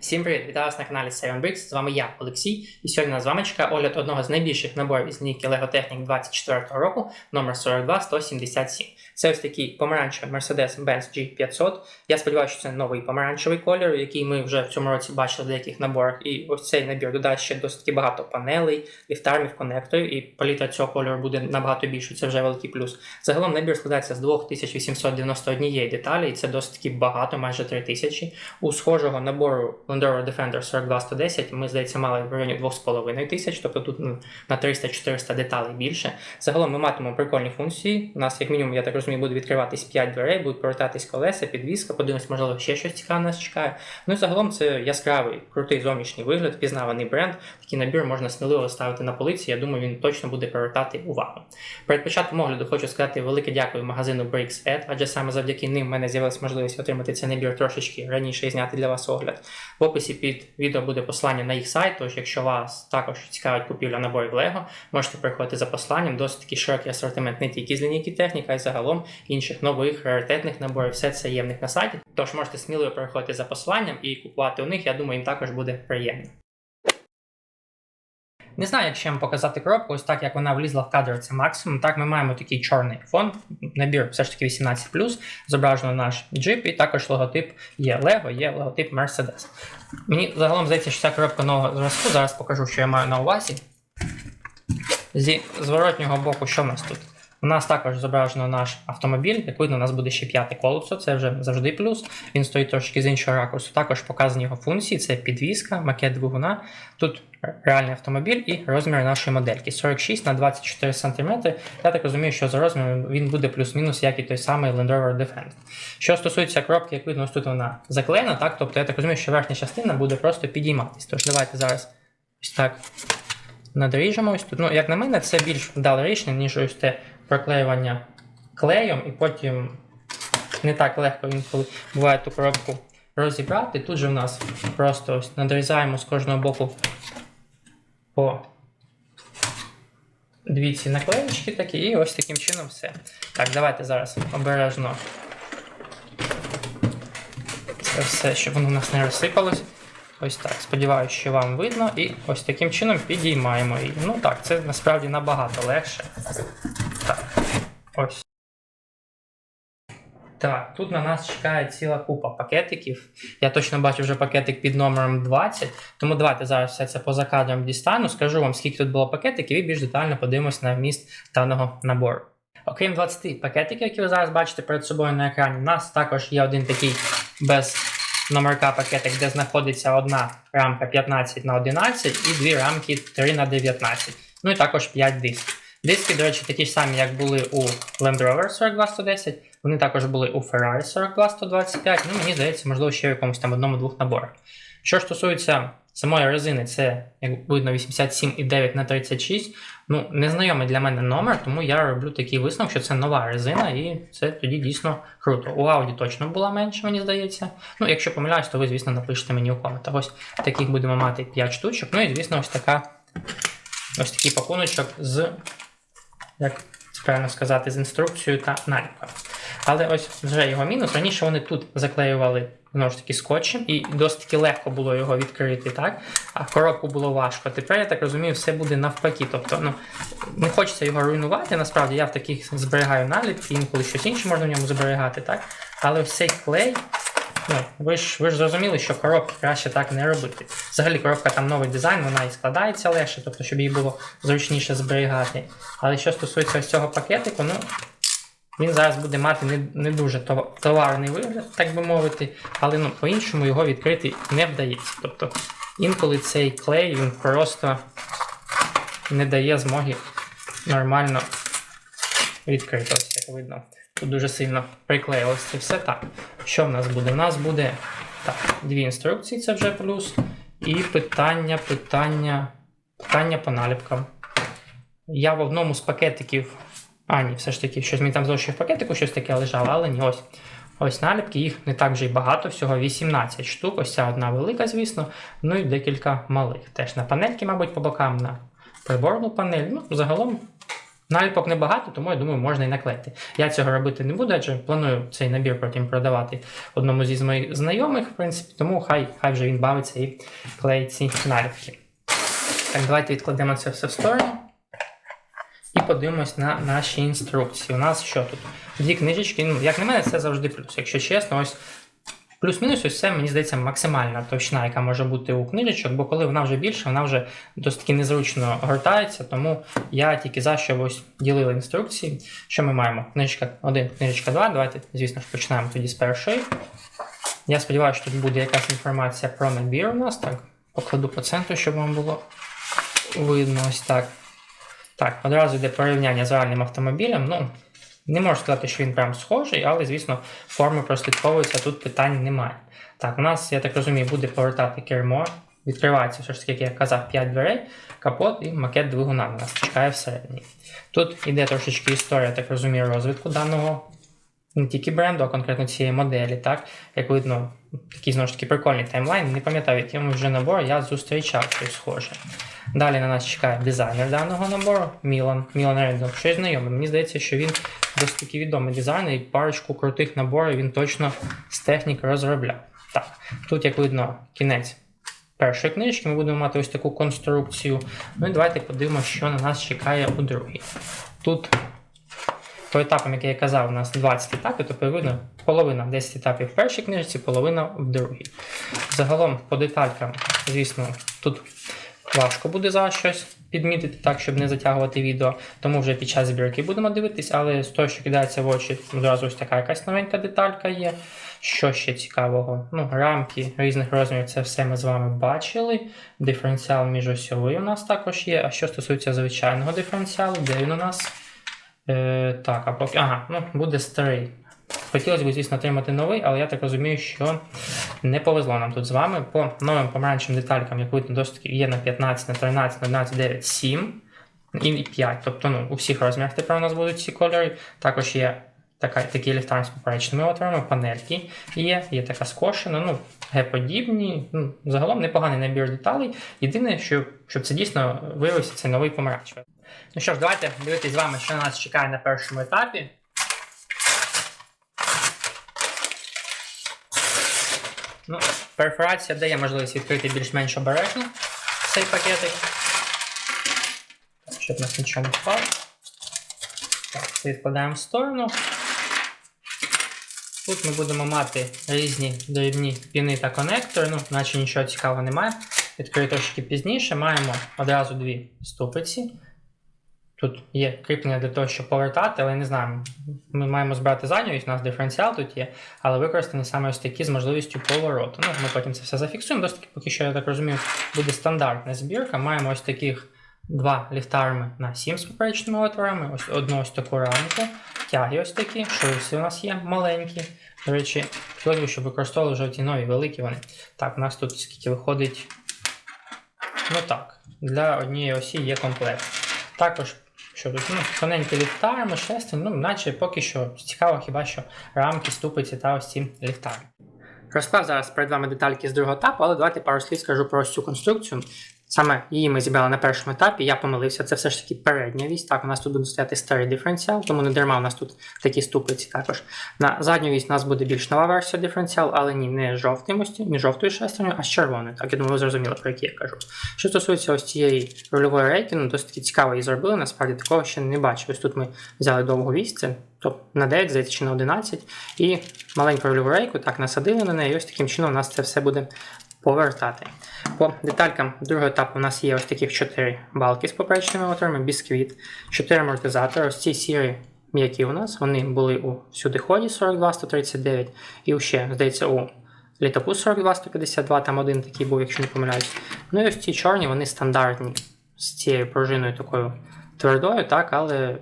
Всім привіт! Вітаю вас на каналі 7bricks. З вами я, Олексій, і сьогодні на з вами чекає огляд одного з найбільших наборів із лінійки LEGO Technic 24 року, номер 42177. Це ось такий помаранчевий Mercedes-Benz G500. Я сподіваюся, що це новий помаранчевий колір, який ми вже в цьому році бачили в деяких наборах. І ось цей набір додасть ще досить багато панелей, ліфтармів, конекторів, і палітра цього кольору буде набагато більшою. Це вже великий плюс. Загалом набір складається з 2891 деталі, і це досить багато, майже 3000. У схожого набору Rover Defender 42110 ми, здається, мали в районі 2,5 тисяч, тобто тут ну, на 300-400 деталей більше. Загалом ми матимемо прикольні функції. У нас, як мінімум, я так розумію, буде відкриватись 5 дверей, будуть повертатись колеса, підвіска, подивимось, можливо, ще щось цікаве нас чекає. Ну і загалом це яскравий, крутий зовнішній вигляд, впізнаваний бренд. Такий набір можна сміливо ставити на полиці. Я думаю, він точно буде привертати увагу. Перед початком огляду хочу сказати велике дякую магазину Breaks Ed, адже саме завдяки ним в мене з'явилася можливість отримати цей набір трошечки раніше і зняти для вас огляд. В описі під відео буде послання на їх сайт, тож якщо вас також цікавить купівля набоїв Lego, можете приходити за посланням, Досить такий широкий асортимент не тільки з лінійки техніка, а й загалом інших нових раритетних наборів. Все це є в них на сайті. Тож можете сміливо переходити за посланням і купувати у них. Я думаю, їм також буде приємно. Не знаю, чим показати коробку, ось так як вона влізла в кадр, це максимум. Так, ми маємо такий чорний фон, набір все ж таки 18, зображено наш джип, і також логотип є Lego, є логотип Mercedes. Мені загалом здається, що ця коробка нового зразку. Зараз покажу, що я маю на увазі. Зі зворотнього боку, що в нас тут? У нас також зображено наш автомобіль. Як видно, у нас буде ще п'яте колесо, це вже завжди плюс. Він стоїть трошки з іншого ракурсу. Також показані його функції: це підвіска, макет двигуна. Тут реальний автомобіль і розмір нашої модельки 46 на 24 см. Я так розумію, що за розміром він буде плюс-мінус, як і той самий Land Rover Defender. Що стосується коробки, як видно, ось тут вона заклеєна, так? Тобто я так розумію, що верхня частина буде просто підійматись. Тож давайте зараз ось так надріжемо ось тут. Ну, як на мене, це більш вдале рішення, ніж ось те проклеювання клеєм, і потім не так легко інколи буває ту коробку розібрати. Тут же в нас просто ось надрізаємо з кожного боку по дві ці наклеєчки такі, і ось таким чином все. Так, давайте зараз обережно це все, щоб воно у нас не розсипалось. Ось так. Сподіваюся, що вам видно. І ось таким чином підіймаємо її. Ну так, це насправді набагато легше. Ось. Так, тут на нас чекає ціла купа пакетиків. Я точно бачу вже пакетик під номером 20. Тому давайте зараз все це поза кадром дістану. Скажу вам, скільки тут було пакетиків, і більш детально подивимось на вміст даного набору. Окрім 20 пакетиків, які ви зараз бачите перед собою на екрані, у нас також є один такий без номерка пакетик, де знаходиться одна рамка 15 на 11 і дві рамки 3 на 19. Ну і також 5 дисків. Диски, до речі, такі ж самі, як були у Land Rover 42110. Вони також були у Ferrari 42125. Ну, мені здається, можливо, ще в якомусь там одному-двох наборах. Що ж стосується самої резини, це, як видно, 87,9 на 36. Ну, незнайомий для мене номер, тому я роблю такий висновок, що це нова резина, і це тоді дійсно круто. У Audi точно була менше, мені здається. Ну, якщо помиляюсь, то ви, звісно, напишете мені у коментах. Ось таких будемо мати 5 штучок. Ну і, звісно, ось така ось такий пакуночок з, як правильно сказати, з інструкцією та наліпкою. Але ось вже його мінус. Раніше вони тут заклеювали знову ж таки скотчем, і досить таки легко було його відкрити, так? А коробку було важко. Тепер я так розумію, все буде навпаки. Тобто, ну не хочеться його руйнувати. Насправді я в таких зберігаю наліпки, інколи щось інше можна в ньому зберігати, так? Але ось цей клей. Ну, ви ж ви ж зрозуміли, що коробки краще так не робити. Взагалі коробка там новий дизайн, вона і складається легше, тобто, щоб її було зручніше зберігати. Але що стосується ось цього пакетику, ну він зараз буде мати не не дуже товарний вигляд, так би мовити, але ну, по-іншому його відкрити не вдається. Тобто інколи цей клей він просто не дає змоги нормально відкрити. Ось як видно. Дуже сильно приклеїлося це все так. Що в нас буде? У нас буде так, дві інструкції, це вже плюс. І питання, питання, питання по наліпкам. Я в одному з пакетиків а, ні, все ж таки, щось мені там залишив в пакетику, щось таке лежало, але ні, ось. Ось наліпки, їх не так вже й багато, всього 18 штук. Ось ця одна велика, звісно. Ну і декілька малих. Теж на панельки, мабуть, по бокам на приборну панель. Ну, загалом Наліпок небагато, тому я думаю, можна і наклеїти. Я цього робити не буду, адже планую цей набір потім продавати одному зі моїх знайомих, в принципі, тому хай, хай вже він бавиться і клеїть ці наліпки. Так, давайте відкладемо це все в сторону. І подивимось на наші інструкції. У нас що тут? Дві книжечки. Ну, як на мене, це завжди плюс. Якщо чесно, ось плюс-мінус, ось це, мені здається, максимальна товщина, яка може бути у книжечок, бо коли вона вже більша, вона вже досить незручно гортається, тому я тільки за що ось ділили інструкції. Що ми маємо? Книжечка 1, книжечка 2. Давайте, звісно ж, починаємо тоді з першої. Я сподіваюся, що тут буде якась інформація про набір у нас. Так, покладу по центру, щоб вам було видно ось так. Так, одразу йде порівняння з реальним автомобілем. Ну, не можу сказати, що він прям схожий, але, звісно, форми прослідковуються, тут питань немає. Так, у нас, я так розумію, буде повертати кермо. Відкривається, все ж таки, як я казав, 5 дверей, капот і макет двигуна нас чекає всередині. Тут іде трошечки історія, так розумію, розвитку даного не тільки бренду, а конкретно цієї моделі. Так, як видно, такий знову ж таки прикольний таймлайн. Не пам'ятаю, яким вже набор я зустрічав щось схоже. Далі на нас чекає дизайнер даного набору Мілан. Мілан Рендл. Щось знайоме. Мені здається, що він досить таки відомий дизайнер і парочку крутих наборів він точно з техніки розробляв. Так, тут, як видно, кінець першої книжки, ми будемо мати ось таку конструкцію. Ну і давайте подивимося, що на нас чекає у другій. Тут по етапам, як я казав, у нас 20 етапів, тобто видно половина 10 етапів в першій книжці, половина в другій. Загалом по деталькам, звісно, тут важко буде зараз щось підмітити так, щоб не затягувати відео, тому вже під час збірки будемо дивитись, але з того, що кидається в очі, одразу ось така якась новенька деталька є. Що ще цікавого? Ну, рамки різних розмірів, це все ми з вами бачили. Диференціал міжосьовий у нас також є. А що стосується звичайного диференціалу, де він у нас? Е, так, а поки. Ага, ну буде старий. Хотілося б, звісно, отримати новий, але я так розумію, що не повезло нам тут з вами. По новим помаранчевим деталькам, як видно, досить є на 15, на 13, на 11, 9, 7 і 5. Тобто ну, у всіх розмірах тепер у нас будуть ці кольори. Також є така, такий ліхтар з поперечними отворами, панельки є, є така скошена, ну, Г-подібні. Ну, загалом непоганий набір деталей. Єдине, що, щоб це дійсно виявився цей новий помаранчевий. Ну що ж, давайте дивитись з вами, що на нас чекає на першому етапі. Ну, перфорація дає можливість відкрити більш-менш обережно цей пакетик. Щоб нас нічого не впало. Так, це відкладаємо в сторону. Тут ми будемо мати різні дрібні піни та конектори, ну, наче нічого цікавого немає. Відкрию трошки пізніше. Маємо одразу дві ступиці. Тут є кріплення для того, щоб повертати, але не знаю. Ми маємо збирати задню, у нас диференціал тут є, але використані саме ось такі з можливістю повороту. Ну, Ми потім це все зафіксуємо. Досить поки що, я так розумію, буде стандартна збірка. Маємо ось таких два ліхтарми на 7 з поперечними отворами, ось одну ось таку рамку, тяги ось такі, шурси у нас є маленькі. До речі, хотілося б, щоб використовували вже ті нові великі вони. Так, у нас тут скільки виходить. Ну так, для однієї осі є комплект. Також що тут, ну, тоненькі ліхтарами, шестерні, ну, наче поки що цікаво хіба що рамки, ступиці та ось ці ліхтари. Розклав зараз перед вами детальки з другого етапу, але давайте пару слів скажу про ось цю конструкцію. Саме її ми зібрали на першому етапі, я помилився, це все ж таки передня вісь. Так, у нас тут буде стояти старий диференціал, тому не дарма у нас тут такі ступиці також. На задню вісь у нас буде більш нова версія диференціал, але ні, не жовтим ось, не жовтою шестерню, а з червоною. Так, я думаю, ви зрозуміли, про які я кажу. Що стосується ось цієї рульової рейки, ну досить таки цікаво її зробили, насправді такого ще не бачив. Ось тут ми взяли довгу вісь, це тобто на 9, здається, чи на 11, і маленьку рульову рейку, так, насадили на неї, і ось таким чином у нас це все буде повертати. По деталькам другого етапу у нас є ось таких 4 балки з поперечними отворами, бісквіт, 4 амортизатори. Ось ці сірі м'які у нас, вони були у всюдиході 42-139 і ще, здається, у літаку 42-152, там один такий був, якщо не помиляюсь. Ну і ось ці чорні, вони стандартні з цією пружиною такою твердою, так, але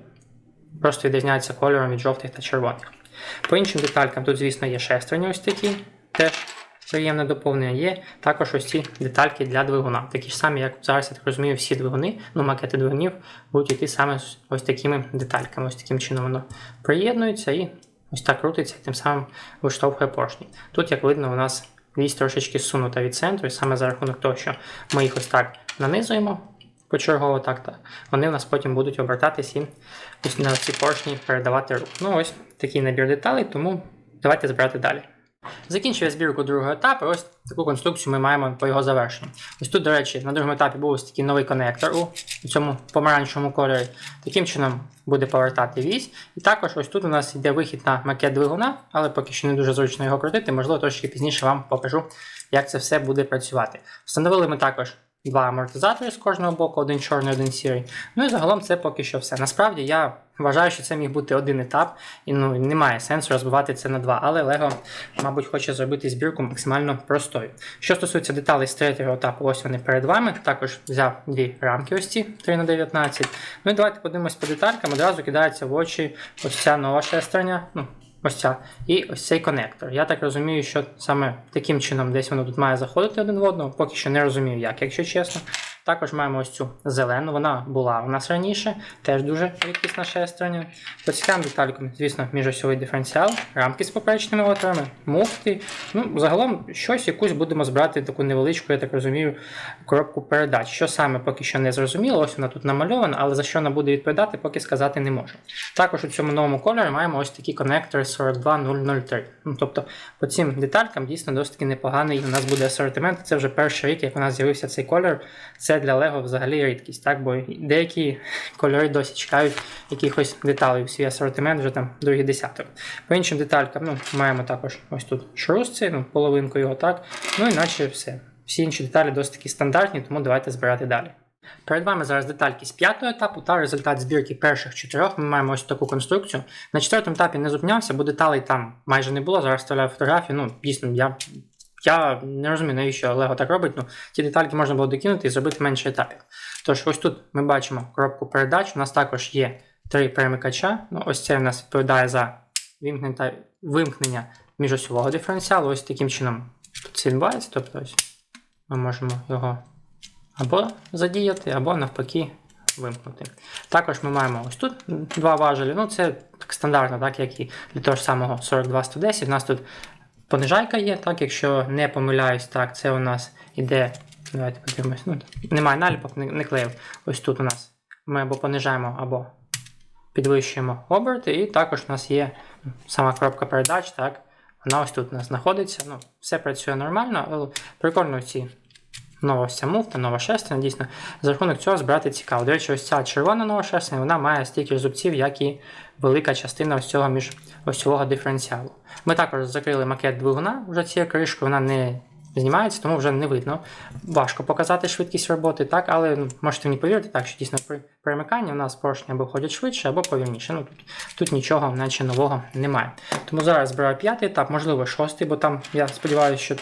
просто відрізняються кольором від жовтих та червоних. По іншим деталькам тут, звісно, є шестерні ось такі, теж приємне доповнення. Є також ось ці детальки для двигуна. Такі ж самі, як зараз, я так розумію, всі двигуни, ну макети двигунів будуть йти саме з ось такими детальками. Ось таким чином воно приєднується і ось так крутиться, і тим самим виштовхує поршні. Тут, як видно, у нас вісь трошечки сунута від центру, і саме за рахунок того, що ми їх ось так нанизуємо, почергово так, так. Вони у нас потім будуть обертатись і ось на ці поршні передавати рух. Ну ось такий набір деталей, тому давайте збирати далі. Закінчив я збірку другого етапу. Ось таку конструкцію ми маємо по його завершенню. Ось тут, до речі, на другому етапі був ось такий новий конектор у цьому помаранчевому кольорі. Таким чином буде повертати вісь. І також ось тут у нас йде вихід на макет двигуна, але поки що не дуже зручно його крутити. Можливо, трошки пізніше вам покажу, як це все буде працювати. Встановили ми також. Два амортизатори з кожного боку, один чорний, один сірий. Ну і загалом це поки що все. Насправді я вважаю, що це міг бути один етап, і ну немає сенсу розбивати це на два. Але Lego, мабуть, хоче зробити збірку максимально простою. Що стосується деталей з третього етапу, ось вони перед вами. Також взяв дві рамки, ось ці 3 на 19 Ну і давайте подивимось по деталькам. Одразу кидається в очі ось ця нова шестерня. Ну, Ось ця. І ось цей конектор. Я так розумію, що саме таким чином десь воно тут має заходити один в одного, поки що не розумію, як, якщо чесно. Також маємо ось цю зелену, вона була у нас раніше, теж дуже рідкісна шестерня. Поцікавим детальком, звісно, міжосьовий диференціал, рамки з поперечними отворами, муфти. Ну, загалом щось якусь будемо збирати таку невеличку, я так розумію, коробку передач. Що саме поки що не зрозуміло, ось вона тут намальована, але за що вона буде відповідати, поки сказати не можу. Також у цьому новому кольорі маємо ось такі конектори 42003. Ну, тобто по цим деталькам дійсно досить непоганий у нас буде асортимент. Це вже перший рік, як у нас з'явився цей колір. Це для Lego взагалі рідкість, так? бо деякі кольори досі чекають якихось деталей у свій асортимент вже там другий десяток. По іншим деталькам ну, маємо також ось тут шрусці, ну, половинку його так. Ну і наче все. Всі інші деталі досить таки стандартні, тому давайте збирати далі. Перед вами зараз детальки з п'ятого етапу та результат збірки перших чотирьох. Ми маємо ось таку конструкцію. На четвертому етапі не зупинявся, бо деталей там майже не було. Зараз вставляю фотографії. Ну, дійсно, я я не розумію, навіщо Lego так робить. Ну, Ті детальки можна було докинути і зробити менше етапів. Тож, ось тут ми бачимо коробку передач. У нас також є три перемикача. Ну, Ось це у нас відповідає за вимкнення міжосьового диференціалу. Ось таким чином тут це відбувається. Тобто ось ми можемо його або задіяти, або навпаки вимкнути. Також ми маємо ось тут два важелі. Ну, це так стандартно, так як і для того ж самого 42110. У нас тут понижайка є, так, якщо не помиляюсь, так, це у нас іде. Давайте подивимось. Ну, немає наліпок, не, не клеїв. Ось тут у нас ми або понижаємо, або підвищуємо оберти, і також у нас є сама коробка передач. так, Вона ось тут у нас знаходиться. Ну, Все працює нормально, але прикольно ці нова ця муфта, нова шестерня, дійсно, за рахунок цього збирати цікаво. До речі, ось ця червона нова шестерня, вона має стільки зубців, як і велика частина ось цього між ось цього диференціалу. Ми також закрили макет двигуна вже цією кришкою, вона не знімається, тому вже не видно. Важко показати швидкість роботи, так, але ну, можете мені повірити, так, що дійсно при перемиканні у нас поршні або ходять швидше, або повільніше. Ну, Тут тут нічого наче нового немає. Тому зараз збираю п'ятий етап, можливо, шостий, бо там я сподіваюся, що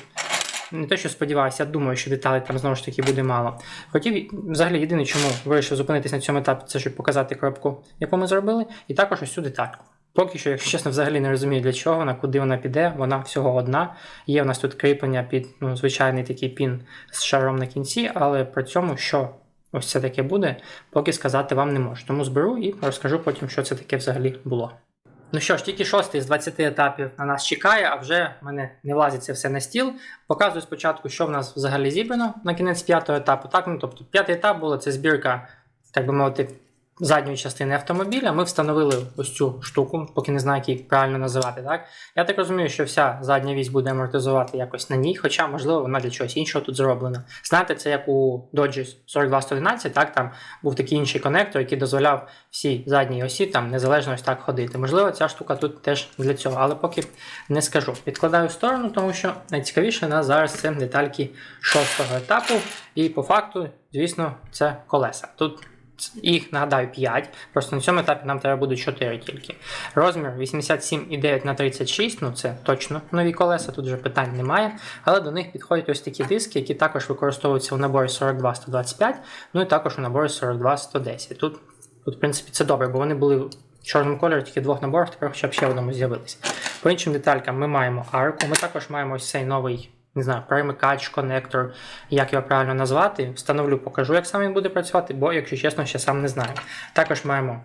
не те, що сподіваюся, я думаю, що деталей там знову ж таки буде мало. Хотів, взагалі, єдине, чому вирішив зупинитися на цьому етапі, це щоб показати коробку, яку ми зробили, і також ось цю детальку. Поки що, якщо чесно, взагалі не розумію, для чого вона, куди вона піде, вона всього одна. Є в нас тут кріплення під ну, звичайний такий пін з шаром на кінці, але при цьому, що ось це таке буде, поки сказати вам не можу. Тому зберу і розкажу потім, що це таке взагалі було. Ну що ж, тільки шостий з 20 етапів на нас чекає, а вже в мене не влазиться все на стіл. Показую спочатку, що в нас взагалі зібрано на кінець п'ятого етапу. Так, ну тобто п'ятий етап було це збірка, так би мовити, задньої частини автомобіля. Ми встановили ось цю штуку, поки не знаю, як її правильно називати. Так? Я так розумію, що вся задня вісь буде амортизувати якось на ній, хоча, можливо, вона для чогось іншого тут зроблена. Знаєте, це як у Dodge 42111, так, там був такий інший конектор, який дозволяв всій задній осі там незалежно ось так ходити. Можливо, ця штука тут теж для цього, але поки не скажу. Підкладаю в сторону, тому що найцікавіше нас зараз це детальки шостого етапу, і по факту, звісно, це колеса. Тут їх нагадаю 5. Просто на цьому етапі нам треба буде 4 тільки. Розмір 87,9 на 36, ну це точно нові колеса, тут вже питань немає. Але до них підходять ось такі диски, які також використовуються в наборі 42-125, ну і також у наборі 42-110. Тут, тут, в принципі, це добре, бо вони були в чорному кольорі, тільки двох наборах, тепер хоча б ще одному з'явилися. По іншим деталькам ми маємо арку, ми також маємо ось цей новий не знаю, перемикач, конектор, як його правильно назвати. Встановлю, покажу, як саме він буде працювати, бо, якщо чесно, ще сам не знаю. Також маємо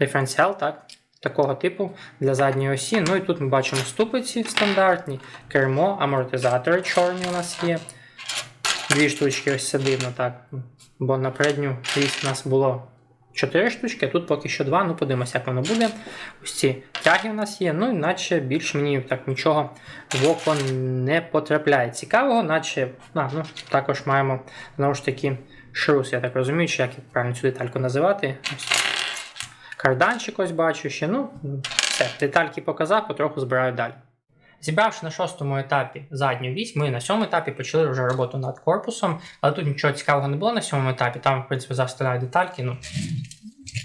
диференціал, так, такого типу для задньої осі. Ну і тут ми бачимо ступиці стандартні, кермо, амортизатори чорні у нас є. дві штучки, ось це дивно, так. Бо на передню вісь у нас було 4 штучки, а тут поки що 2. Ну, подивимося, як воно буде. Ось ці тяги в нас є, ну іначе більш мені так нічого в око не потрапляє. Цікавого, наче а, ну, також маємо знову ж таки шрус, я так розумію, чи як правильно цю детальку називати. Ось. Карданчик ось бачу ще. Ну, все, детальки показав, потроху збираю далі. Зібравши на шостому етапі задню вісь, ми на сьомому етапі почали вже роботу над корпусом, але тут нічого цікавого не було на сьомому етапі. Там, в принципі, завстинають детальки, ну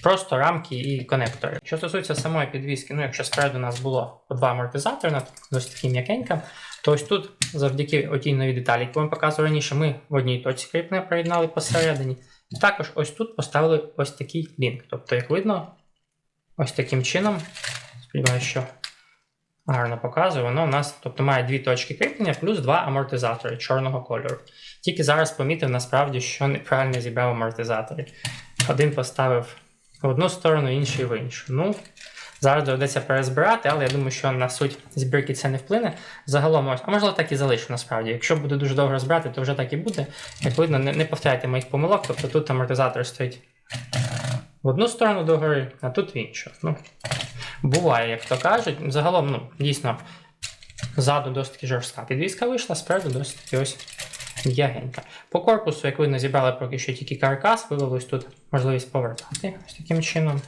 просто рамки і конектори. Що стосується самої підвіски, ну якщо спереду у нас було по два амортизатори, вона досить таки м'якенька, то ось тут, завдяки отій новій деталі, яку ми показували раніше, ми в одній точці кріплення приєднали посередині. І також ось тут поставили ось такий лінк. Тобто, як видно, ось таким чином, сподіваюся, що гарно показує, воно у нас тобто, має дві точки кріплення плюс два амортизатори чорного кольору. Тільки зараз помітив насправді, що неправильно зібрав амортизатори. Один поставив в одну сторону, інший в іншу. Ну, зараз доведеться перезбирати, але я думаю, що на суть збірки це не вплине. Загалом, а можливо так і залишу насправді. Якщо буде дуже довго розбирати, то вже так і буде. Як видно, не, не повторяйте моїх помилок, тобто тут амортизатор стоїть в одну сторону догори, а тут в іншу. Ну, буває, як то кажуть. Загалом, ну, дійсно, ззаду досить таки жорстка підвіска вийшла, спереду досить таки ось м'ягенька. По корпусу, як видно, зібрали поки що тільки каркас, виявилось тут можливість повертати ось таким чином.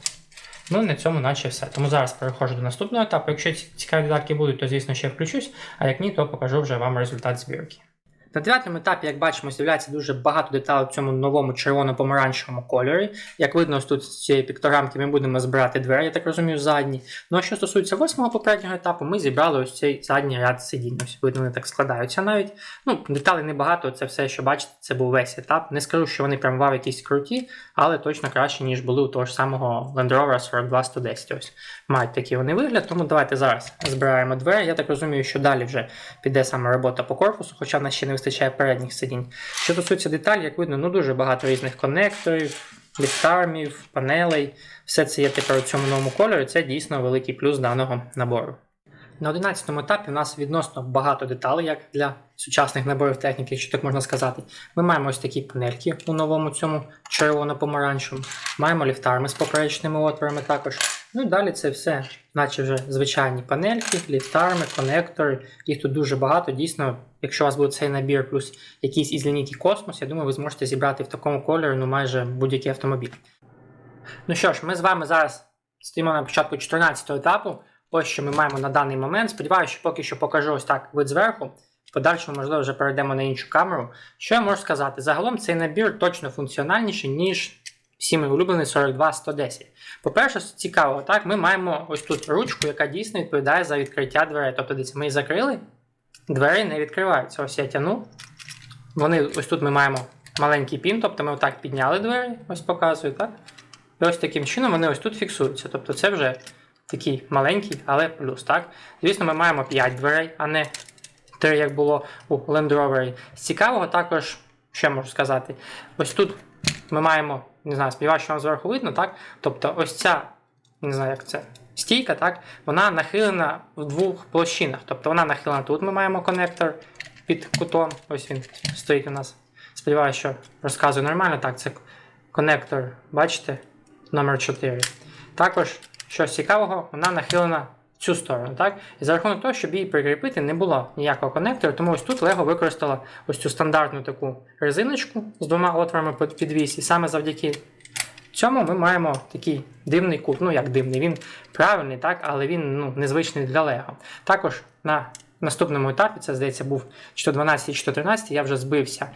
Ну, на цьому наче все. Тому зараз переходжу до наступного етапу. Якщо цікаві додатки будуть, то звісно ще включусь, а як ні, то покажу вже вам результат збірки. На дев'ятому етапі, як бачимо, з'являється дуже багато деталей в цьому новому червоно-помаранчевому кольорі. Як видно, тут з цієї піктограмки ми будемо збирати двері, я так розумію, задні. Ну а що стосується восьмого попереднього етапу, ми зібрали ось цей задній ряд сидінь. Ось видно, вони так складаються навіть. Ну, деталей небагато, це все, що бачите, це був весь етап. Не скажу, що вони прям вау якісь круті, але точно краще, ніж були у того ж самого Land Rover 42110. Ось мають такий вони вигляд. Тому давайте зараз збираємо двері. Я так розумію, що далі вже піде саме робота по корпусу, хоча в нас ще не вистачає передніх сидінь. Що стосується деталей, як видно, ну дуже багато різних конекторів, ліфтармів, панелей. Все це є тепер у цьому новому кольорі. Це дійсно великий плюс даного набору. На 11 етапі у нас відносно багато деталей, як для сучасних наборів техніки, якщо так можна сказати. Ми маємо ось такі панельки у новому цьому червоно-помаранчевому. Маємо ліфтарми з поперечними отворами також. Ну і далі це все, наче вже звичайні панельки, ліфтарми, конектори. Їх тут дуже багато. Дійсно, якщо у вас буде цей набір плюс якийсь із лінійки Космос, я думаю, ви зможете зібрати в такому кольорі ну, майже будь-який автомобіль. Ну що ж, ми з вами зараз стоїмо на початку 14 етапу. Ось що ми маємо на даний момент. Сподіваюся, що поки що покажу ось так вид зверху. В подальшому, можливо, вже перейдемо на іншу камеру. Що я можу сказати? Загалом цей набір точно функціональніший, ніж всі мої улюблені 42-110. По-перше, цікаво, так, ми маємо ось тут ручку, яка дійсно відповідає за відкриття дверей. Тобто, дивіться, ми її закрили, двері не відкриваються. Ось я тяну. Вони, ось тут ми маємо маленький пін, тобто ми отак підняли двері, ось показую, так? І ось таким чином вони ось тут фіксуються. Тобто це вже такий маленький, але плюс, так? Звісно, ми маємо 5 дверей, а не 3, як було у Land Rover. З цікавого також, що я можу сказати, ось тут ми маємо, не знаю, сподіваюся, що вам зверху видно, так? Тобто ось ця, не знаю, як це, стійка, так? Вона нахилена в двох площинах. Тобто вона нахилена тут, ми маємо конектор під кутом, ось він стоїть у нас. Сподіваюся, що розказую нормально. Так, це конектор, бачите, номер 4. Також, щось цікавого, вона нахилена цю сторону. так? І за рахунок того, щоб її прикріпити, не було ніякого конектора, тому ось тут Lego використала ось цю стандартну таку резиночку з двома отворами під підвіс. І саме завдяки цьому ми маємо такий дивний кут. Ну, як дивний, він правильний, так, але він ну, незвичний для Lego. Також на наступному етапі, це здається, був чи то 12, чи то 13, я вже збився.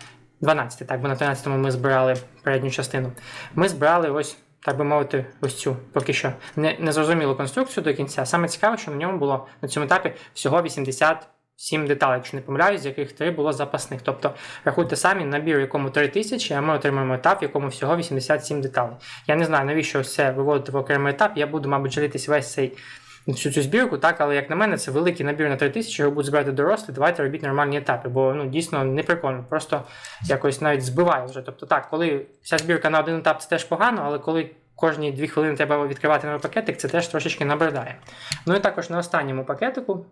12, так, бо на 13-му ми збирали передню частину. Ми збирали ось, так би мовити, ось цю поки що не, незрозумілу конструкцію до кінця. Саме цікаве, що на ньому було на цьому етапі всього 87 деталей, якщо не помиляюсь, з яких 3 було запасних. Тобто, рахуйте самі, набір, якому 3000, а ми отримаємо етап, в якому всього 87 деталей. Я не знаю, навіщо ось це виводити в окремий етап. Я буду, мабуть, жалітись весь цей всю цю збірку, так, але як на мене, це великий набір на 3000, його будуть збирати дорослі, давайте робіть нормальні етапи, бо ну, дійсно не прикольно, просто якось навіть збиває вже. Тобто так, коли вся збірка на один етап, це теж погано, але коли кожні дві хвилини треба відкривати новий пакетик, це теж трошечки набридає. Ну і також на останньому пакетику.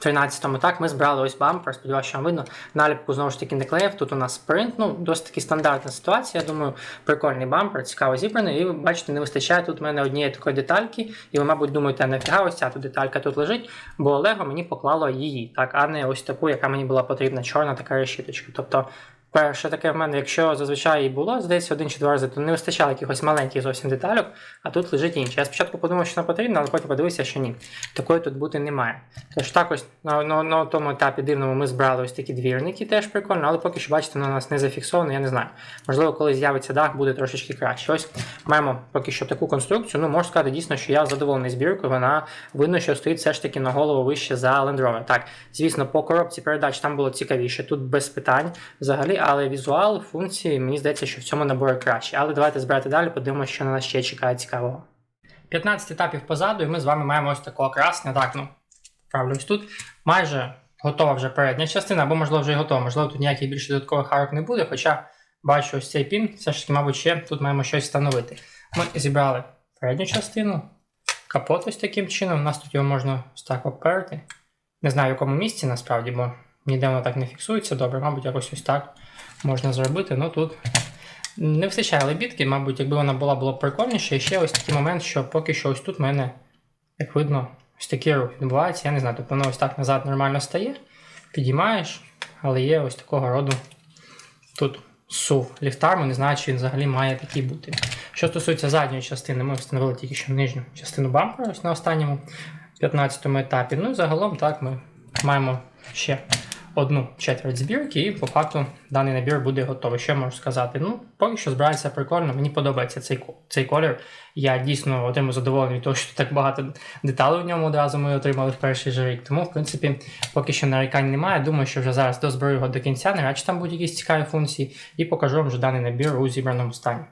13-му. Так, ми збрали ось бампер, сподіваюся, що вам видно. Наліпку знову ж таки не клеїв. Тут у нас принт, ну, досить таки стандартна ситуація. Я думаю, прикольний бампер, цікаво зібраний. І ви бачите, не вистачає тут у мене однієї такої детальки. І ви, мабуть, думаєте, нафіга ось ця тут деталька тут лежить, бо Лего мені поклало її, так, а не ось таку, яка мені була потрібна, чорна така решіточка. Тобто. Перше таке в мене, якщо зазвичай і було, здається, один чи два рази, то не вистачало якихось маленьких зовсім деталюк, а тут лежить інше. Я спочатку подумав, що вона потрібна, але потім подивився, що ні. Такої тут бути немає. Тож так ось на, на, на тому етапі дивному ми збирали ось такі двірники, теж прикольно, але поки що, бачите, воно у нас не зафіксовано, я не знаю. Можливо, коли з'явиться дах, буде трошечки краще. Ось маємо поки що таку конструкцію. Ну, можу сказати дійсно, що я задоволений збіркою. Вона видно, що стоїть все ж таки на голову вище за Land Rover. Так, звісно, по коробці передач там було цікавіше, тут без питань взагалі, але візуал, функції, мені здається, що в цьому наборі краще. Але давайте збирати далі, подивимося, що на нас ще чекає цікавого. 15 етапів позаду, і ми з вами маємо ось такого красне. Так, ну, правлюсь тут. Майже готова вже передня частина, або, можливо, вже й готова. Можливо, тут ніяких більше додаткових арок не буде, хоча бачу ось цей пін, все ж таки, мабуть, ще тут маємо щось встановити. Ми зібрали передню частину, капот ось таким чином. У нас тут його можна ось так обперти. Не знаю, в якому місці насправді, бо ніде воно так не фіксується. Добре, мабуть, якось ось так можна зробити. Ну тут не вистачає лебідки, мабуть, якби вона була, було прикольніше. І ще ось такий момент, що поки що ось тут в мене, як видно, ось такий рух відбувається. Я не знаю, тобто воно ось так назад нормально стає, підіймаєш, але є ось такого роду тут сув ліфтарму, не знаю, чи він взагалі має такий бути. Що стосується задньої частини, ми встановили тільки що нижню частину бампера ось на останньому 15 етапі. Ну і загалом так ми маємо ще одну четверть збірки, і по факту даний набір буде готовий. Що я можу сказати? Ну, поки що збирається прикольно, мені подобається цей цей колір. Я дійсно отримую задоволення від того, що так багато деталей в ньому одразу ми отримали в перший же рік. Тому, в принципі, поки що нарікань немає. Думаю, що вже зараз дозберу його до кінця, не радше там будуть якісь цікаві функції, і покажу вам вже даний набір у зібраному стані.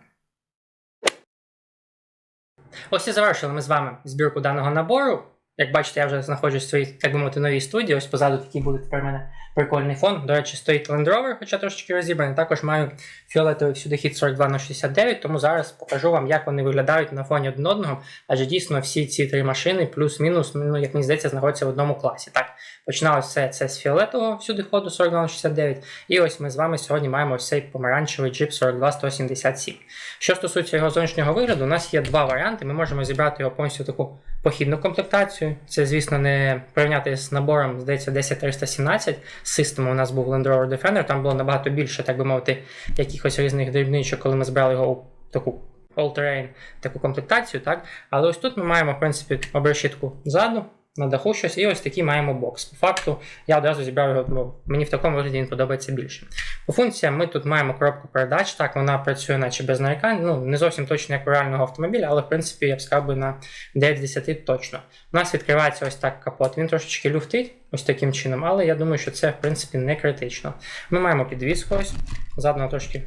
Ось і завершили ми з вами збірку даного набору. Як бачите, я вже знаходжусь в своїй, так би мовити, новій студії. Ось позаду такий буде тепер у мене прикольний фон. До речі, стоїть Land Rover, хоча трошечки розібраний. Також маю фіолетовий всюди хід 42 на 69, тому зараз покажу вам, як вони виглядають на фоні один одного. Адже дійсно всі ці три машини, плюс-мінус, ну, як мені здається, знаходяться в одному класі. Так, починалося все це з фіолетового всюди ходу 42 на 69. І ось ми з вами сьогодні маємо ось цей помаранчевий джип 42 177. Що стосується його зовнішнього вигляду, у нас є два варіанти. Ми можемо зібрати його повністю таку похідну комплектацію. Це, звісно, не порівняти з набором, здається, 10317 з у нас був Land Rover Defender, там було набагато більше, так би мовити, якихось різних дрібничок, коли ми збирали його у таку all-terrain, таку комплектацію. так? Але ось тут ми маємо, в принципі, обрешітку ззаду, на даху щось, і ось такий маємо бокс. По факту я одразу зібрав його, бо мені в такому вигляді він подобається більше. По функціям ми тут маємо коробку передач, так, вона працює наче без нарікань, ну не зовсім точно як у реального автомобіля, але в принципі я б сказав би на 9 з 10 точно. У нас відкривається ось так капот. Він трошечки люфтить ось таким чином, але я думаю, що це в принципі не критично. Ми маємо підвіску ось, задано трошки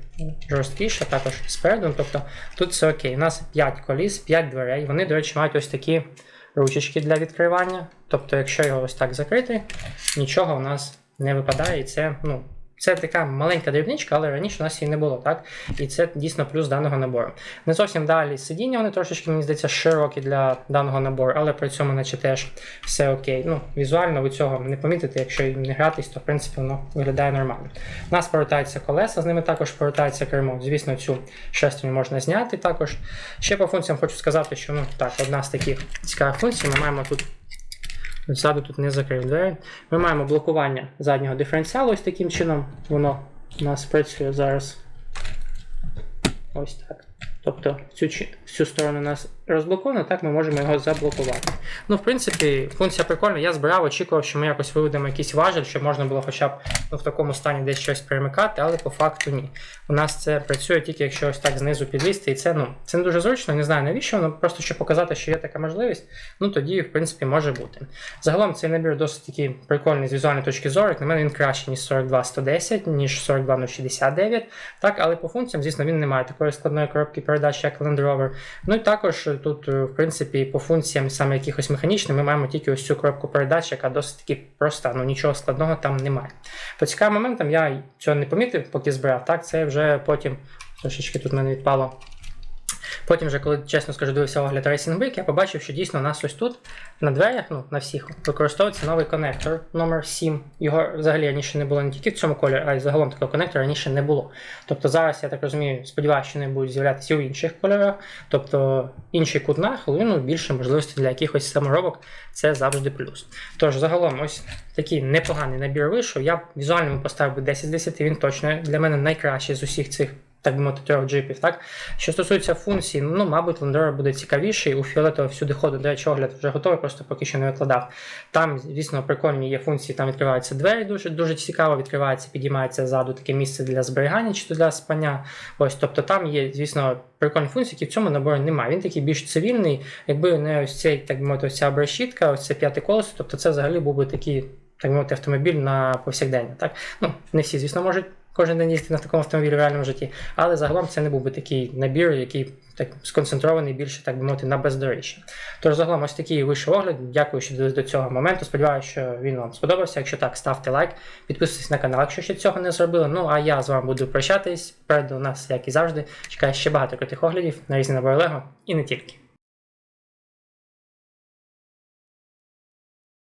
жорсткіше, також спереду. ну, Тобто тут все окей. У нас 5 коліс, 5 дверей. Вони, до речі, мають ось такі ручечки для відкривання. Тобто, якщо його ось так закрити, нічого у нас не випадає, і це, ну. Це така маленька дрібничка, але раніше у нас її не було, так? І це дійсно плюс даного набору. Не зовсім далі сидіння, вони трошечки, мені здається, широкі для даного набору, але при цьому, наче теж все окей. Ну, візуально ви цього не помітите, якщо не гратись, то в принципі воно виглядає нормально. У нас повертаються колеса, з ними також повертається кермо. Звісно, цю шестерню можна зняти також. Ще по функціям хочу сказати, що ну так, одна з таких цікавих функцій, ми маємо тут. Ззаду тут не закрив двері. Ми маємо блокування заднього диференціалу ось таким чином. Воно у нас працює зараз. Ось так. Тобто цю, цю сторону у нас розблоковано, так ми можемо його заблокувати. Ну, в принципі, функція прикольна. Я збирав, очікував, що ми якось виведемо якийсь важіль, щоб можна було хоча б ну, в такому стані десь щось перемикати, але по факту ні. У нас це працює тільки якщо ось так знизу підлізти, і це ну це не дуже зручно, не знаю навіщо, воно просто щоб показати, що є така можливість, ну тоді, в принципі, може бути. Загалом цей набір досить такий прикольний з візуальної точки зору. Як на мене він кращий, ніж 42-110, ніж 42-069. Так, але по функціям, звісно, він не має такої складної коробки передач, як Land Rover. Ну і також тут, е, в принципі, по функціям саме якихось механічних, ми маємо тільки ось цю коробку передач, яка досить таки проста, ну нічого складного там немає. По цікавим моментам я цього не помітив, поки збирав. Так, це вже потім трошечки тут мене відпало. Потім, вже, коли чесно скажу, дивився огляд Racing Week, я побачив, що дійсно у нас ось тут на дверях, ну на всіх, використовується новий коннектор номер 7. Його взагалі раніше не було не тільки в цьому кольорі, а й загалом такого коннектора раніше не було. Тобто зараз, я так розумію, сподіваюся, що вони будуть з'являтися у інших кольорах. Тобто інший кут нахилу, ну більше можливостей для якихось саморобок, це завжди плюс. Тож, загалом, ось такий непоганий набір вийшов. Я б візуально поставив би 10 з 10, він точно для мене найкращий з усіх цих. Так би мовити, трьох джипів, так? Що стосується функцій, ну, мабуть, Landero буде цікавіший. У Фіолетового всюди ходу, до речі, огляд вже готовий, просто поки що не викладав. Там, звісно, прикольні є функції, там відкриваються двері, дуже дуже цікаво, відкривається, підіймається ззаду таке місце для зберігання чи то для спання. Ось, тобто там є, звісно, прикольні функції, які в цьому наборі немає. Він такий більш цивільний, якби не ось цей, так би мовити, ось ця обрешітка, ось це п'яте колесо, тобто це взагалі був би такий, так мовити, автомобіль на повсякдення. Так? Ну, не всі, звісно, можуть. Кожен день їздити на такому автомобілі в реальному житті, але загалом це не був би такий набір, який так сконцентрований більше, так би мовити, на бездоріжжі. Тож загалом ось такий вийшов огляд. Дякую, що дивились до цього моменту. Сподіваюся, що він вам сподобався. Якщо так, ставте лайк, підписуйтесь на канал, якщо ще цього не зробили. Ну а я з вами буду прощатись. Переду нас, як і завжди, чекає ще багато крутих оглядів на різні набори Лего і не тільки.